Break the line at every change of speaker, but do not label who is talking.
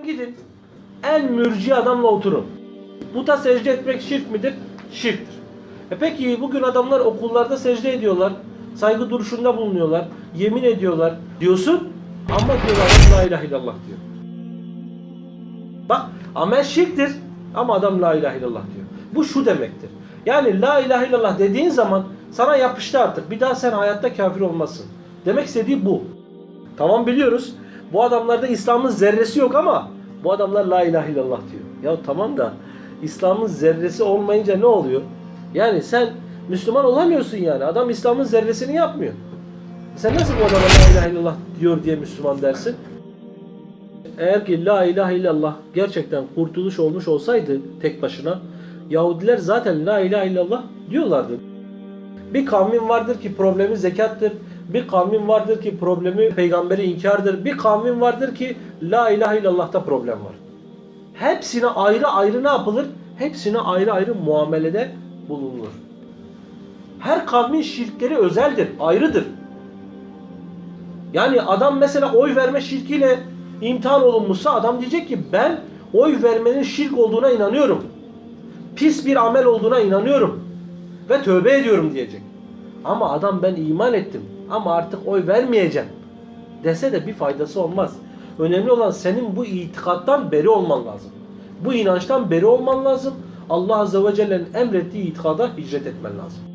Gidin en mürci adamla oturun. Puta secde etmek şirk midir? Şirktir. E peki bugün adamlar okullarda secde ediyorlar. Saygı duruşunda bulunuyorlar. Yemin ediyorlar. Diyorsun ama diyorlar la ilahe illallah diyor. Bak amel şirktir ama adam la ilahe illallah diyor. Bu şu demektir. Yani la ilahe illallah dediğin zaman sana yapıştı artık. Bir daha sen hayatta kafir olmazsın. Demek istediği bu. Tamam biliyoruz. Bu adamlarda İslam'ın zerresi yok ama bu adamlar la ilahe illallah diyor. Ya tamam da İslam'ın zerresi olmayınca ne oluyor? Yani sen Müslüman olamıyorsun yani. Adam İslam'ın zerresini yapmıyor. Sen nasıl bu adama la ilahe illallah diyor diye Müslüman dersin? Eğer ki la ilahe illallah gerçekten kurtuluş olmuş olsaydı tek başına Yahudiler zaten la ilahe illallah diyorlardı. Bir kavmin vardır ki problemi zekattır. Bir kavmin vardır ki problemi peygamberi inkardır. Bir kavmin vardır ki la ilahe illallah'ta problem var. Hepsine ayrı ayrı ne yapılır? Hepsine ayrı ayrı muamelede bulunur. Her kavmin şirkleri özeldir, ayrıdır. Yani adam mesela oy verme şirkiyle imtihan olunmuşsa adam diyecek ki ben oy vermenin şirk olduğuna inanıyorum. Pis bir amel olduğuna inanıyorum. Ve tövbe ediyorum diyecek. Ama adam ben iman ettim ama artık oy vermeyeceğim dese de bir faydası olmaz. Önemli olan senin bu itikattan beri olman lazım. Bu inançtan beri olman lazım. Allah Azze ve Celle'nin emrettiği itikada hicret etmen lazım.